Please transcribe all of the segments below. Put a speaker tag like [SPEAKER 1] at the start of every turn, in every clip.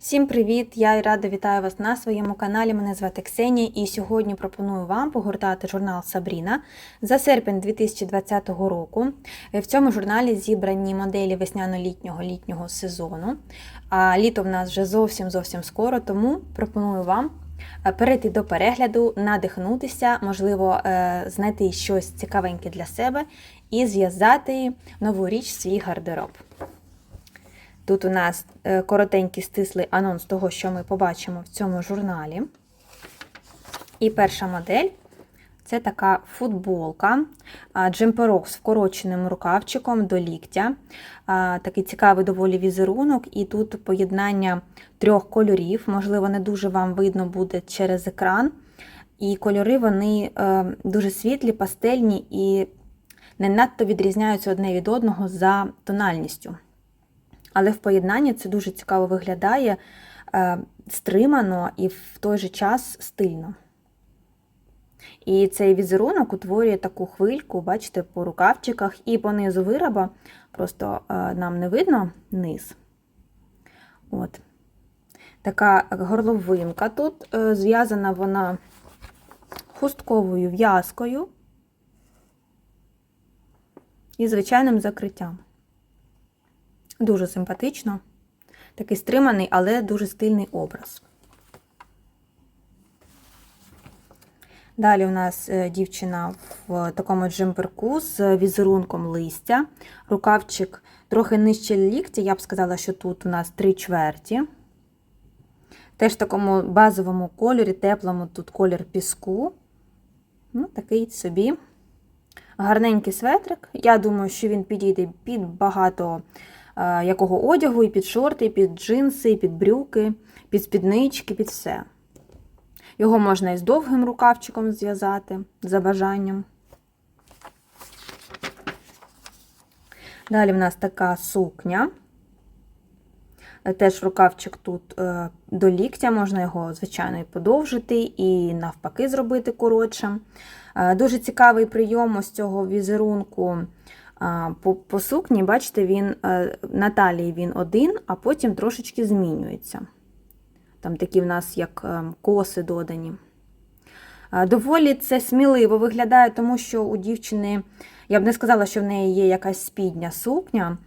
[SPEAKER 1] Всім привіт! Я рада вітаю вас на своєму каналі. Мене звати Ксенія, і сьогодні пропоную вам погортати журнал Сабріна за серпень 2020 року. В цьому журналі зібрані моделі весняно-літнього літнього сезону. А літо в нас вже зовсім зовсім скоро, тому пропоную вам е, перейти до перегляду, надихнутися, можливо, е, знайти щось цікавеньке для себе і зв'язати нову річ в свій гардероб. Тут у нас е, коротенький стислий анонс того, що ми побачимо в цьому журналі. І перша модель це така футболка, джемперок з вкороченим рукавчиком до ліктя. Такий цікавий доволі візерунок, і тут поєднання трьох кольорів. Можливо, не дуже вам видно буде через екран. І кольори вони е, дуже світлі, пастельні і не надто відрізняються одне від одного за тональністю. Але в поєднанні це дуже цікаво виглядає, е, стримано і в той же час стильно. І цей візерунок утворює таку хвильку, бачите, по рукавчиках і по низу вироба, просто е, нам не видно низ. От. Така горловинка тут е, зв'язана вона хустковою в'язкою і звичайним закриттям. Дуже симпатично. Такий стриманий, але дуже стильний образ. Далі у нас е, дівчина в такому джемперку з візерунком листя. Рукавчик трохи нижче ліктя, я б сказала, що тут у нас три чверті. Теж в такому базовому кольорі, теплому тут колір піску. Ну, Такий собі гарненький светрик. Я думаю, що він підійде під багато якого одягу, і під шорти, і під джинси, і під брюки, під спіднички, під все. Його можна і з довгим рукавчиком зв'язати, за бажанням. Далі в нас така сукня. Теж рукавчик тут е, до ліктя, можна його, звичайно, і подовжити, і навпаки, зробити коротшим. Е, дуже цікавий прийом ось цього візерунку по, по сукні, бачите, він е, на талії він один, а потім трошечки змінюється. Там такі в нас як е, коси додані. Доволі це сміливо виглядає, тому що у дівчини, я б не сказала, що в неї є якась спідня сукня.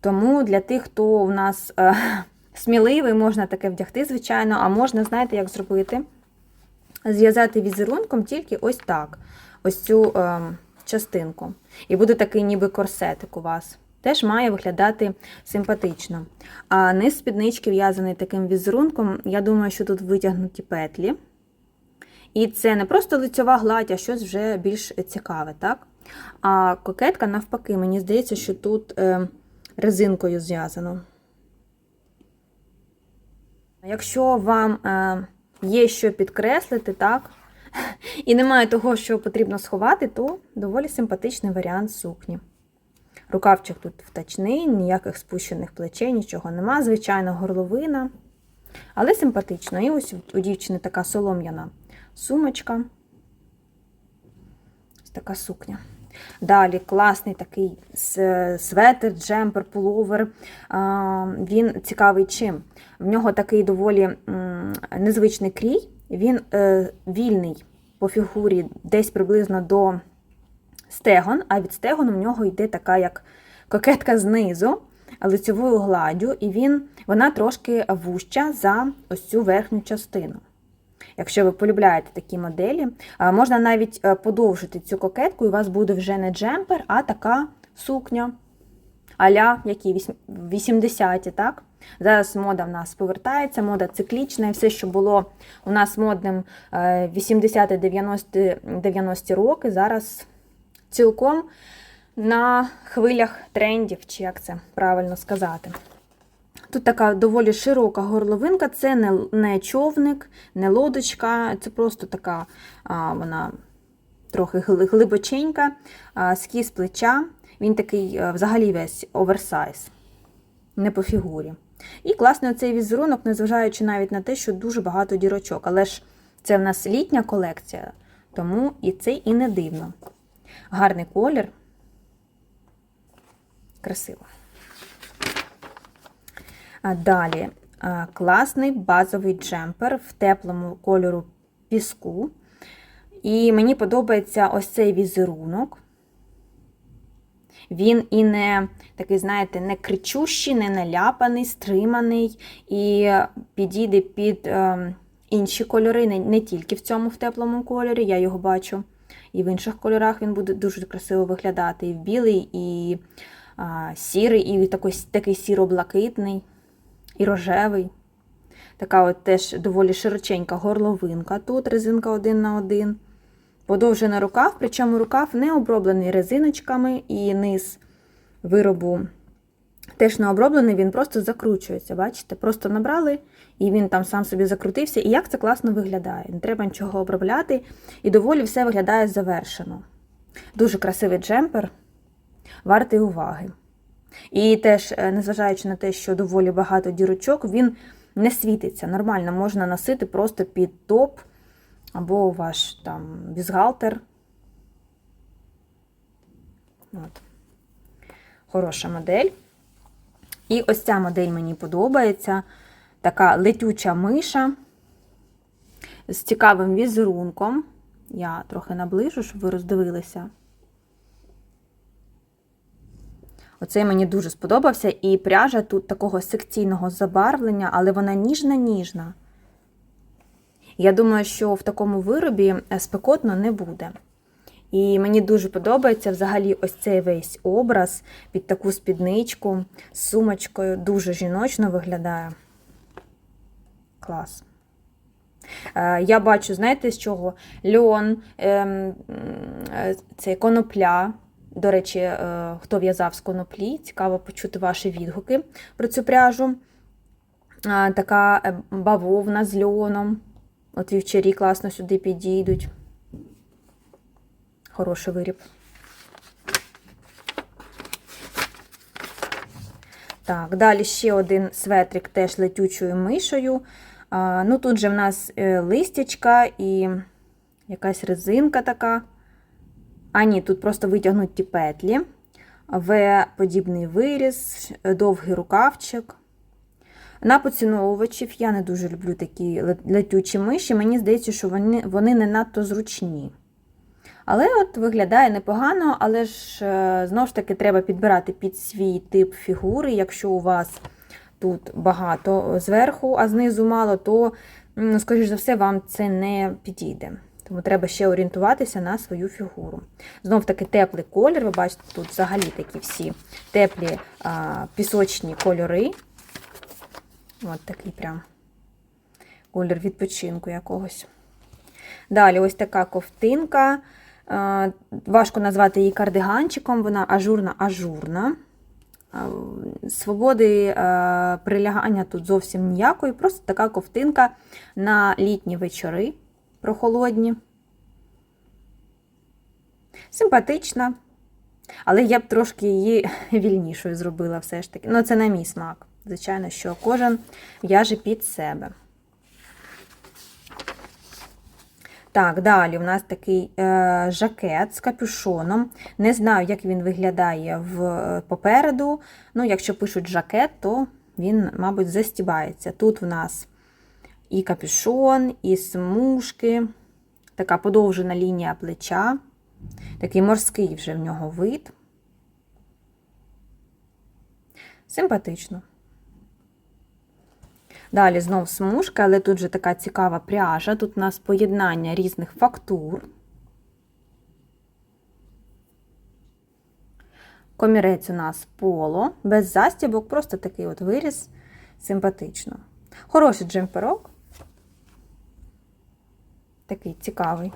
[SPEAKER 1] Тому для тих, хто у нас е, сміливий, можна таке вдягти, звичайно, а можна, знаєте, як зробити? Зв'язати візерунком тільки ось так. Ось цю. Частинку. І буде такий ніби корсетик у вас. Теж має виглядати симпатично. А низ спіднички в'язаний таким візерунком, я думаю, що тут витягнуті петлі. І це не просто лицьова гладь, а щось вже більш цікаве. так? А кокетка, навпаки, мені здається, що тут е, резинкою зв'язано. Якщо вам е, є що підкреслити, так, і немає того, що потрібно сховати, то доволі симпатичний варіант сукні. Рукавчик тут втачний, ніяких спущених плечей, нічого нема. Звичайно, горловина. Але симпатично. І ось у дівчини така солом'яна сумочка. Ось така сукня. Далі класний такий светр, джемпер, пуловер. Він цікавий чим. В нього такий доволі незвичний крій, він е, вільний по фігурі десь приблизно до стегон, а від стегон у нього йде така як кокетка знизу, лицевою гладдю, і він, вона трошки вуща за ось цю верхню частину. Якщо ви полюбляєте такі моделі, можна навіть е, подовжити цю кокетку, і у вас буде вже не джемпер, а така сукня аля які 80-ті, так? Зараз мода в нас повертається, мода циклічна, і все, що було у нас модним 80-90-90 роки, зараз цілком на хвилях трендів, чи як це правильно сказати. Тут така доволі широка горловинка, це не не човник, не лодочка, це просто така а, вона трохи глибоченька, а, скіз плеча. Він такий взагалі весь оверсайз, не по фігурі. І класний оцей візерунок, незважаючи навіть на те, що дуже багато дірочок. Але ж це в нас літня колекція, тому і це і не дивно. Гарний колір. Красиво. Далі класний базовий джемпер в теплому кольору піску. І мені подобається ось цей візерунок. Він і не такий, знаєте, не кричущий, не наляпаний, стриманий, і підійде під е, інші кольори, не, не тільки в цьому в теплому кольорі, я його бачу. І в інших кольорах він буде дуже красиво виглядати. І в білий, і а, сірий, і такий, такий сіро-блакитний, і рожевий. Така от теж доволі широченька горловинка. Тут резинка один на один. Подовжений рукав, причому рукав не оброблений резиночками, і низ виробу теж не оброблений, він просто закручується. Бачите? Просто набрали, і він там сам собі закрутився. І як це класно виглядає. Не треба нічого обробляти, і доволі все виглядає завершено. Дуже красивий джемпер, вартий уваги. І теж, е, незважаючи на те, що доволі багато дірочок, він не світиться. Нормально можна носити просто під топ або ваш там бюстгальтер. От. Хороша модель. І ось ця модель мені подобається. Така летюча миша з цікавим візерунком. Я трохи наближу, щоб ви роздивилися. Оцей мені дуже сподобався. І пряжа тут такого секційного забарвлення, але вона ніжна-ніжна. Я думаю, що в такому виробі спекотно не буде. І мені дуже подобається взагалі ось цей весь образ під таку спідничку з сумочкою. Дуже жіночно виглядає. Клас. Е, Я бачу, знаєте, з чого? Льон, ем, е, це конопля. До речі, е, хто в'язав з коноплі, цікаво почути ваші відгуки про цю пряжу. Е, Така е, бавовна з льоном. От вівчарі класно сюди підійдуть. Хороший виріб. Так, далі ще один светрик теж летючою мишою. А, ну Тут же в нас е, листячка і якась резинка така. А ні, тут просто витягнуті петлі, В-подібний виріз, довгий рукавчик. На поціновувачів я не дуже люблю такі летючі миші. Мені здається, що вони, вони не надто зручні. Але от виглядає непогано, але ж е, знову ж таки треба підбирати під свій тип фігури. Якщо у вас тут багато зверху, а знизу мало, то, скоріш за все, вам це не підійде. Тому треба ще орієнтуватися на свою фігуру. Знов таки теплий колір. Ви бачите, тут взагалі такі всі теплі а, пісочні кольори. От такий прям колір відпочинку якогось. Далі ось така ковтинка. Важко назвати її кардиганчиком, вона ажурна-ажурна. Свободи прилягання тут зовсім ніякої, просто така ковтинка на літні вечори прохолодні. Симпатична, але я б трошки її вільнішою зробила все ж таки. Ну, це на мій смак. Звичайно, що кожен в'яже під себе. Так, далі у нас такий е, жакет з капюшоном. Не знаю, як він виглядає в, попереду. Ну, якщо пишуть жакет, то він, мабуть, застібається. Тут в нас і капюшон, і смужки, така подовжена лінія плеча, такий морський вже в нього вид. Симпатично. Далі знов смужка, але тут же така цікава пряжа. Тут у нас поєднання різних фактур. Комірець у нас поло, без застібок, просто такий от виріз симпатично. Хороший джемперок. Такий цікавий.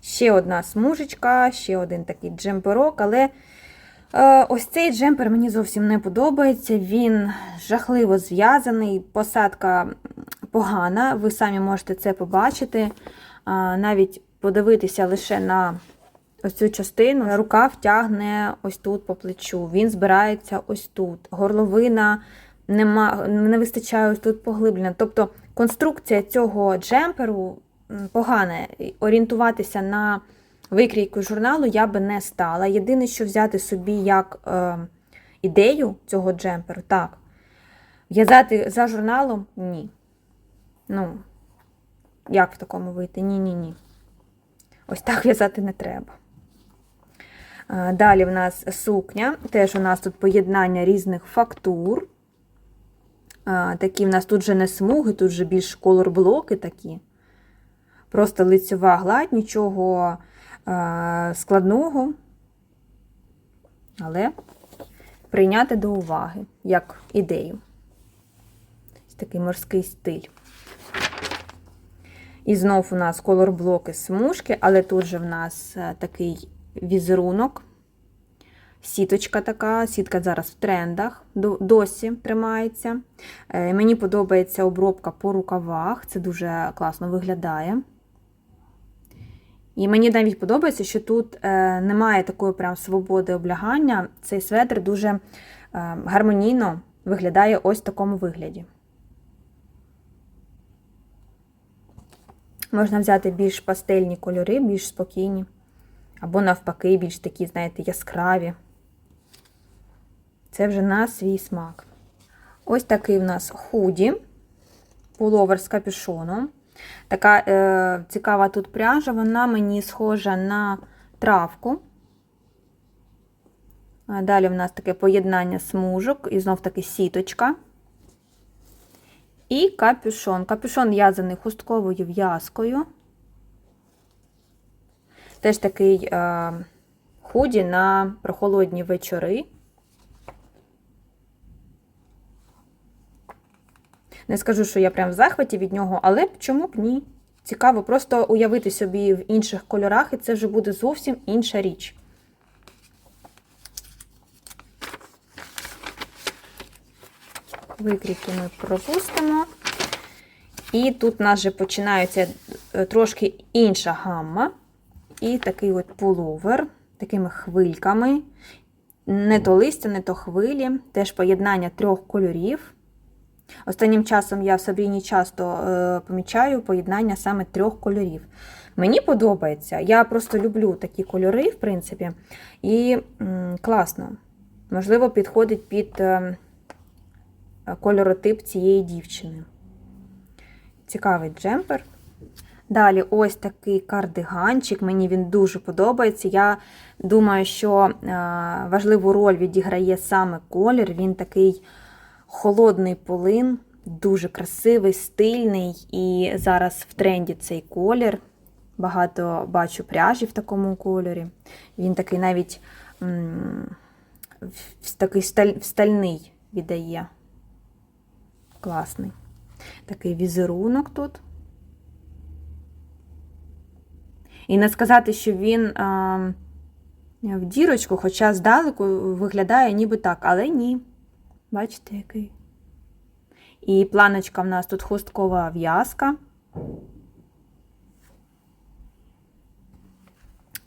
[SPEAKER 1] Ще одна смужечка, ще один такий джемперок, але ось цей джемпер мені зовсім не подобається. Він жахливо зв'язаний, посадка погана, ви самі можете це побачити. Навіть подивитися лише на ось цю частину. Рукав тягне ось тут по плечу, він збирається ось тут. Горловина нема, не вистачає ось тут поглиблення. Тобто конструкція цього джемперу погана. Орієнтуватися на викрійку журналу я би не стала. Єдине, що взяти собі як е, ідею цього джемперу, так. В'язати за журналом ні. Ну, як в такому вийти? Ні-ні-ні. Ось так в'язати не треба. А, Далі в нас сукня. Теж у нас тут поєднання різних фактур. А, Такі в нас тут же не смуги, тут же більш колор-блоки такі. Просто лицьова гладь, нічого складного. Але прийняти до уваги як ідею. Такий морський стиль. І знов у нас колорблоки смужки, але тут же в нас е, такий візерунок. Сіточка така, сітка зараз в трендах, досі тримається. Е, Мені подобається обробка по рукавах, це дуже класно виглядає. І мені навіть подобається, що тут е, немає такої прям свободи облягання. Цей светр дуже е, гармонійно виглядає ось в такому вигляді. Можна взяти більш пастельні кольори, більш спокійні. Або навпаки, більш такі, знаєте, яскраві. Це вже на свій смак. Ось такий в нас худі, пуловер з капюшоном. Така е, цікава тут пряжа, вона мені схожа на травку. Далі в нас таке поєднання смужок і знов таки сіточка. І капюшон. Капюшон в'язаний хустковою в'язкою. Теж такий е, худі на прохолодні вечори. Не скажу, що я прям в захваті від нього, але чому б ні? Цікаво просто уявити собі в інших кольорах, і це вже буде зовсім інша річ. Викрійки ми пропустимо. І тут у нас вже починається е, трошки інша гамма. І такий от пуловер, такими хвильками. Не то листя, не то хвилі. Теж поєднання трьох кольорів. Останнім часом я в Сабріні часто е, помічаю поєднання саме трьох кольорів. Мені подобається, я просто люблю такі кольори, в принципі, і класно. Можливо, підходить під е, кольоротип цієї дівчини. Цікавий джемпер. Далі ось такий кардиганчик, мені він дуже подобається. Я думаю, що е, важливу роль відіграє саме колір. Він такий холодний полин, дуже красивий, стильний. І зараз в тренді цей колір. Багато бачу пряжі в такому кольорі. Він такий навіть в- такий сталь, стальний віддає. Класний. Такий візерунок тут. І не сказати, що він а, в дірочку, хоча здалеку виглядає ніби так, але ні. Бачите, який. І планочка в нас тут хусткова в'язка.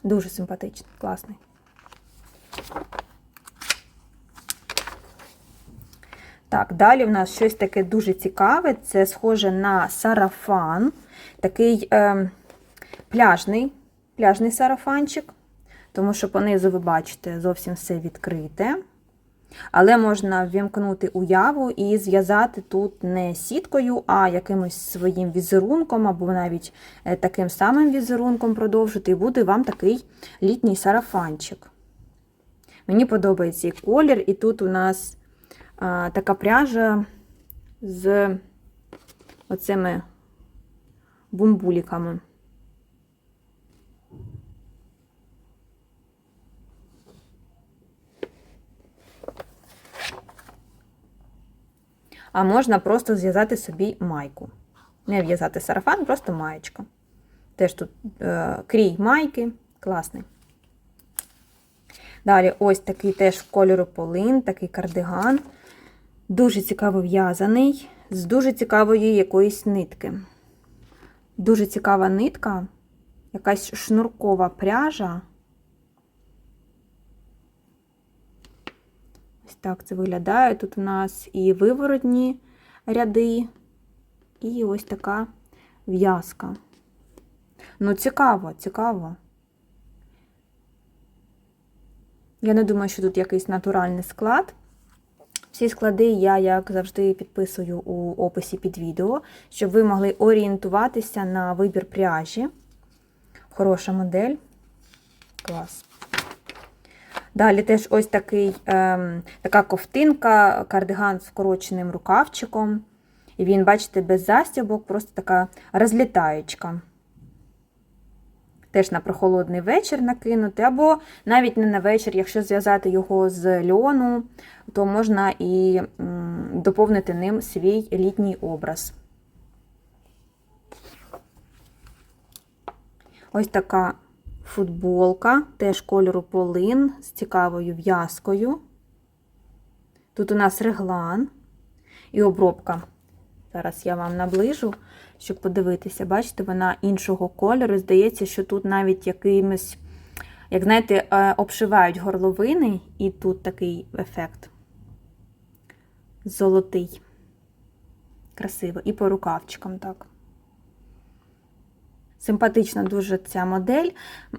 [SPEAKER 1] Дуже симпатичний, класний. Так, далі в нас щось таке дуже цікаве. Це схоже на сарафан. Такий е, пляжний, пляжний сарафанчик, тому що понизу, ви бачите, зовсім все відкрите. Але можна ввімкнути уяву і зв'язати тут не сіткою, а якимось своїм візерунком, або навіть е, таким самим візерунком продовжити, і буде вам такий літній сарафанчик. Мені подобається і колір, і тут у нас а, така пряжа з оцими бумбуліками. А можна просто зв'язати собі майку. Не в'язати сарафан, просто маєчка. Теж тут е, крій майки, класний. Далі ось такий теж кольору полин, такий кардиган. Дуже цікаво в'язаний, з дуже цікавої якоїсь нитки. Дуже цікава нитка, якась шнуркова пряжа. Так це виглядає. Тут у нас і виворотні ряди, і ось така в'язка. Ну, цікаво, цікаво. Я не думаю, що тут якийсь натуральний склад. Всі склади я, як завжди, підписую у описі під відео, щоб ви могли орієнтуватися на вибір пряжі. Хороша модель. Клас. Далі теж ось такий, ем, така ковтинка, кардиган з вкороченим рукавчиком. І він, бачите, без застібок, просто така розлітаючка. Теж на прохолодний вечір накинути, або навіть не на вечір, якщо зв'язати його з льону, то можна і доповнити ним свій літній образ. Ось така футболка, теж кольору полин з цікавою в'язкою. Тут у нас реглан і обробка. Зараз я вам наближу, щоб подивитися. Бачите, вона іншого кольору. Здається, що тут навіть якимось, як знаєте, е, обшивають горловини, і тут такий ефект золотий. Красиво. І по рукавчикам так. Симпатична дуже ця модель,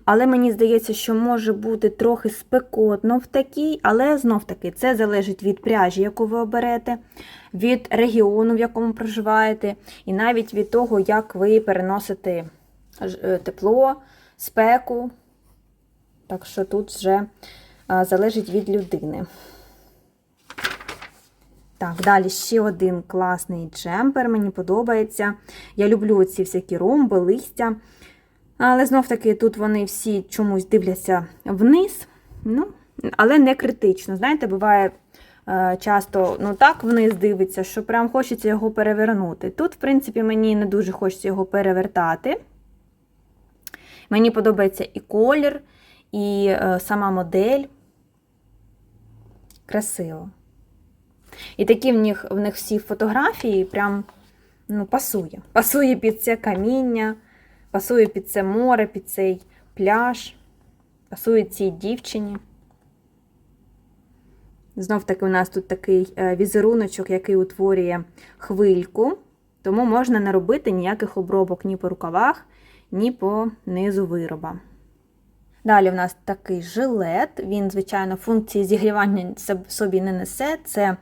[SPEAKER 1] але мені здається, що може бути трохи спекотно в такій, але знов-таки це залежить від пряжі, яку ви оберете, від регіону, в якому проживаєте, і навіть від того, як ви переносите е, тепло, спеку. Так що тут вже залежить від людини. Так, далі ще один класний джемпер, мені подобається. Я люблю ці всякі ромби, листя. Але знов-таки тут вони всі чомусь дивляться вниз. Ну, Але не критично. Знаєте, буває е, часто ну так вниз дивиться, що прям хочеться його перевернути. Тут, в принципі, мені не дуже хочеться його перевертати. Мені подобається і колір, і е, сама модель. Красиво. І такі в них в них всі фотографії прям ну, пасує. Пасує під це каміння, пасує під це море, під цей пляж, пасує цій дівчині. Знов таки, у нас тут такий е, візеруночок, який утворює хвильку, тому можна не робити ніяких обробок ні по рукавах, ні по низу вироба. Далі в нас такий жилет, він, звичайно, функції зігрівання собі не несе. Це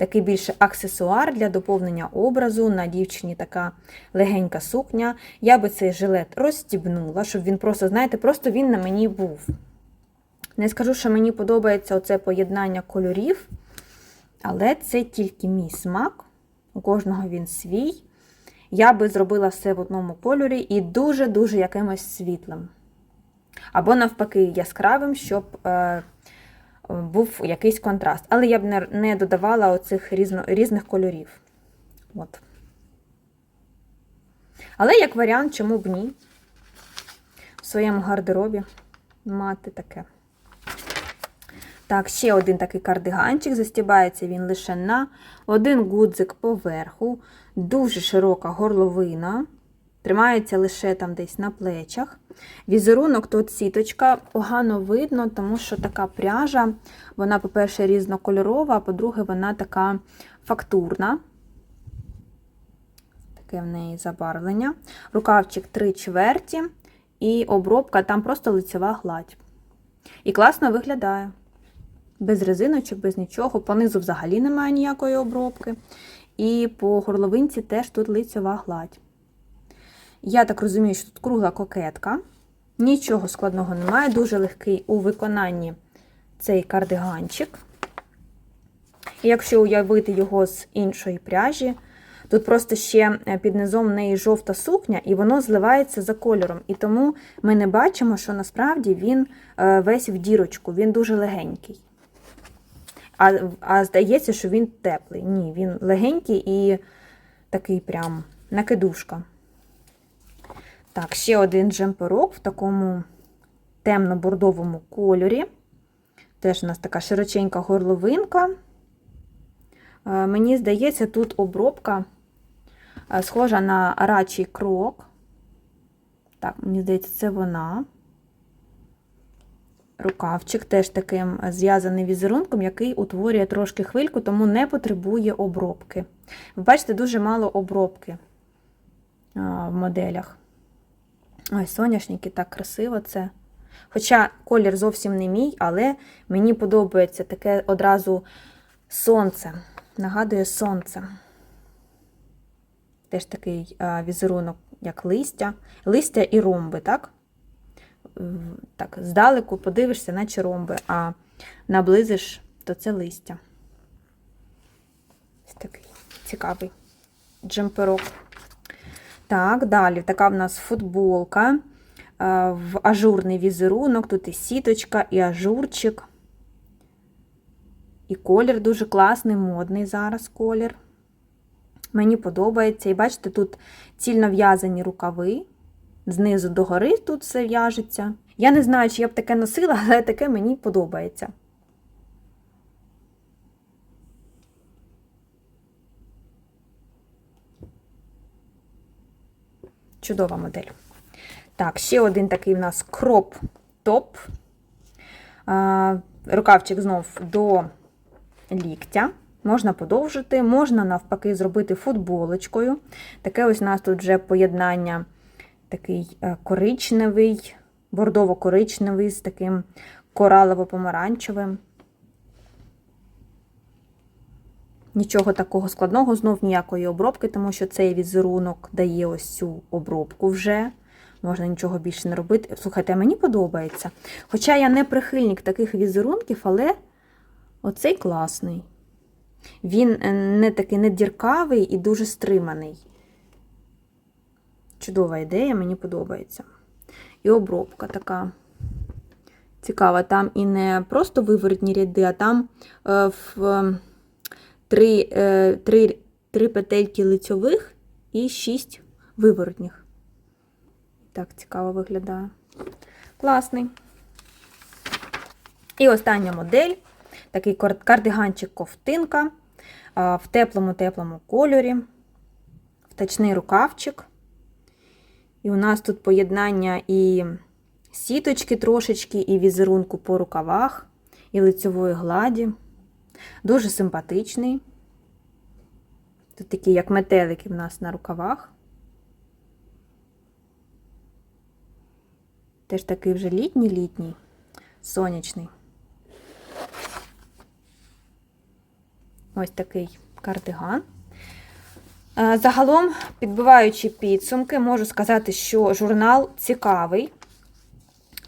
[SPEAKER 1] такий більше аксесуар для доповнення образу. На дівчині така легенька сукня. Я би цей жилет розстібнула, щоб він просто, знаєте, просто він на мені був. Не скажу, що мені подобається оце поєднання кольорів, але це тільки мій смак. У кожного він свій. Я би зробила все в одному кольорі і дуже-дуже якимось світлим. Або, навпаки, яскравим, щоб е, був якийсь контраст. Але я б не, не додавала оцих різно, різних кольорів. От. Але як варіант, чому б ні? В своєму гардеробі мати таке. Так, ще один такий кардиганчик. Застібається він лише на один гудзик поверху, дуже широка горловина. Тримається лише там десь на плечах. Візерунок тут сіточка, погано видно, тому що така пряжа, вона, по-перше, різнокольорова, а по-друге, вона така фактурна. Таке в неї забарвлення. Рукавчик 3 чверті, і обробка там просто лицева гладь. І класно виглядає. Без резиночок, без нічого. Понизу взагалі немає ніякої обробки. І по горловинці теж тут лицева гладь. Я так розумію, що тут кругла кокетка. Нічого складного немає, дуже легкий у виконанні цей кардиганчик. І якщо уявити його з іншої пряжі, тут просто ще е, під низом в неї жовта сукня, і воно зливається за кольором. І тому ми не бачимо, що насправді він е, весь в дірочку, він дуже легенький. А, а здається, що він теплий. Ні, він легенький і такий прям накидушка. Так, ще один джемперок в такому темно-бордовому кольорі. Теж у нас така широченька горловинка. Е, мені здається, тут обробка е, схожа на рачий крок. Так, мені здається, це вона. Рукавчик теж таким зв'язаний візерунком, який утворює трошки хвильку, тому не потребує обробки. Ви бачите, дуже мало обробки в моделях. Ой, соняшники, так красиво це. Хоча колір зовсім не мій, але мені подобається таке одразу Сонце. Нагадує сонце. Теж такий візерунок, як листя. Листя і ромби, так? Так, здалеку подивишся, наче ромби, а наблизиш, то це листя. Ось такий цікавий джемперок. Так, далі така в нас футболка е, в ажурний візерунок. Тут і сіточка, і ажурчик. І колір дуже класний, модний зараз колір. Мені подобається. І бачите, тут цільно в'язані рукави. Знизу до гори тут все в'яжеться. Я не знаю, чи я б таке носила, але таке мені подобається. Чудова модель. Так, ще один такий в нас кроп-топ. Рукавчик знов до ліктя. Можна подовжити, можна навпаки зробити футболочкою. Таке ось у нас тут вже поєднання такий е, коричневий, бордово-коричневий з таким коралово-помаранчевим. Нічого такого складного, знов ніякої обробки, тому що цей візерунок дає ось цю обробку вже. Можна нічого більше не робити. Слухайте, мені подобається. Хоча я не прихильник таких візерунків, але оцей класний. Він е, не такий не діркавий і дуже стриманий. Чудова ідея, мені подобається. І обробка така цікава. Там і не просто виворотні ряди, а там е, в е, три, е, три, три петельки лицьових і шість виворотніх. Так цікаво виглядає. Класний. І остання модель. Такий кардиганчик-ковтинка а, в теплому-теплому кольорі, втачний рукавчик. І у нас тут поєднання і сіточки трошечки, і візерунку по рукавах, і лицьової гладі. Дуже симпатичний. Тут такі, як метелики в нас на рукавах. Теж такий вже літній-літній, сонячний. Ось такий кардиган. Загалом, підбиваючи підсумки, можу сказати, що журнал цікавий,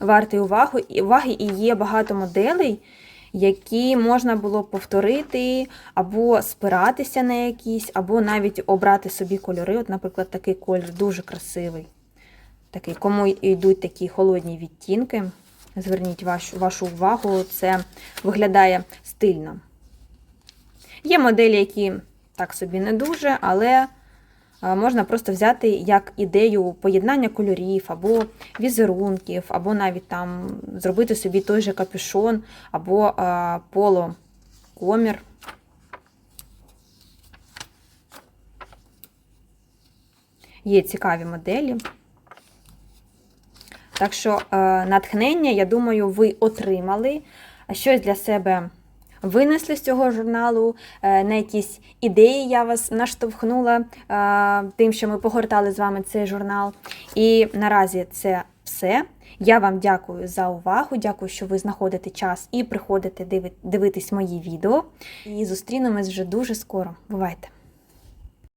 [SPEAKER 1] вартий уваги і є багато моделей, які можна було повторити, або спиратися на якісь, або навіть обрати собі кольори. От, наприклад, такий колір дуже красивий. Такий, кому йдуть такі холодні відтінки, зверніть вашу, вашу увагу, це виглядає стильно. Є моделі, які так собі не дуже, але можна просто взяти як ідею поєднання кольорів, або візерунків, або навіть там зробити собі той же капюшон, або е, поло комір. Є цікаві моделі. Так що е, натхнення, я думаю, ви отримали щось для себе винесли з цього журналу, е, на якісь ідеї я вас наштовхнула е, тим, що ми погортали з вами цей журнал. І наразі це все. Я вам дякую за увагу. Дякую, що ви знаходите час і приходите дивитись мої відео. І зустрінемось вже дуже скоро. Бувайте!